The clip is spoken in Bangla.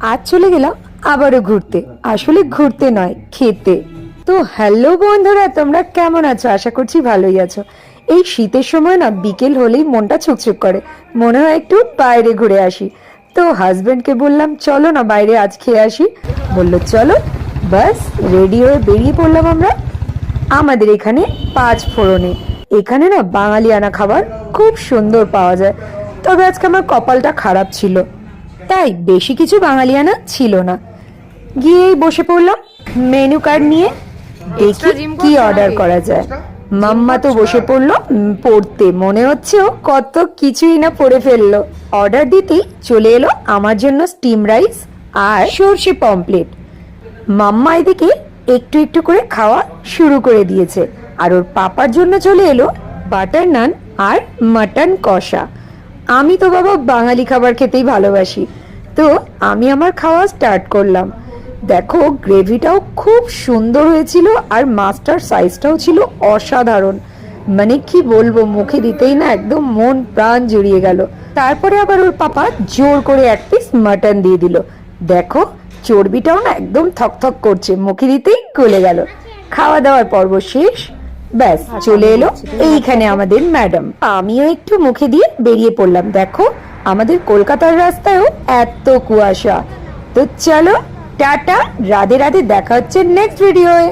আজ চলে গেলাম আবারও ঘুরতে। আসলে ঘুরতে নয়, খেতে। তো হ্যালো বন্ধুরা, তোমরা কেমন আছো? আশা করছি ভালোই আছো। এই শীতের সময় না, বিকেল হলেই মনটা ছুকছুক করে। মনে হয় একটু বাইরে ঘুরে আসি। তো হাজবেন্ডকে বললাম, চলো না বাইরে আজ খেয়ে আসি। বলল, চলো। বাস, রেডি হয়ে বেরিয়ে পড়লাম আমরা আমাদের এখানে পাঁচ ফোড়নে। এখানে না বাঙালিয়ানা খাবার খুব সুন্দর পাওয়া যায়। তবে আজকে আমার কপালটা খারাপ ছিল। তাই বেশি কিছু বাঙালিয়ানা ছিল না। গিয়েই বসে পড়লাম মেনু কার্ড নিয়ে। দেখি কি অর্ডার করা যায়। মাম্মা তো বসে পড়ল পড়তে। মনে হচ্ছে ও কত কিছুই না পড়ে ফেলল। অর্ডার দিতেই চলে এলো আমার জন্য স্টিম রাইস আর সর্ষে পমপ্লেট মাম্মা এদিকে একটু একটু করে খাওয়া শুরু করে দিয়েছে। আর ওর পাপার জন্য চলে এলো বাটার নান আর মাটন কষা। আমি তো বাবা বাঙালি খাবার খেতেই ভালোবাসি। তো আমি আমার খাওয়া স্টার্ট করলাম। দেখো গ্রেভিটাও খুব সুন্দর হয়েছিল আর মাস্টার সাইজটাও ছিল অসাধারণ। মানে কি বলব, মুখে দিতেই না একদম মন প্রাণ জুড়িয়ে গেল। তারপরে আবার ওর পাপা জোর করে এক পিস মাটন দিয়ে দিল। দেখো, চর্বিটাও না একদম থকথক করছে, মুখে দিতেই গলে গেল। খাওয়া দাওয়ার পর্ব শেষ। ব্যাস, চলে এলো এইখানে আমাদের ম্যাডাম আমিও একটু মুখে দিয়ে বেরিয়ে পড়লাম। দেখো আমাদের কলকাতার রাস্তায়ও এত কুয়াশা। তো চলো টাটা রাধে রাধে দেখা হচ্ছে নেক্সট ভিডিওয়ে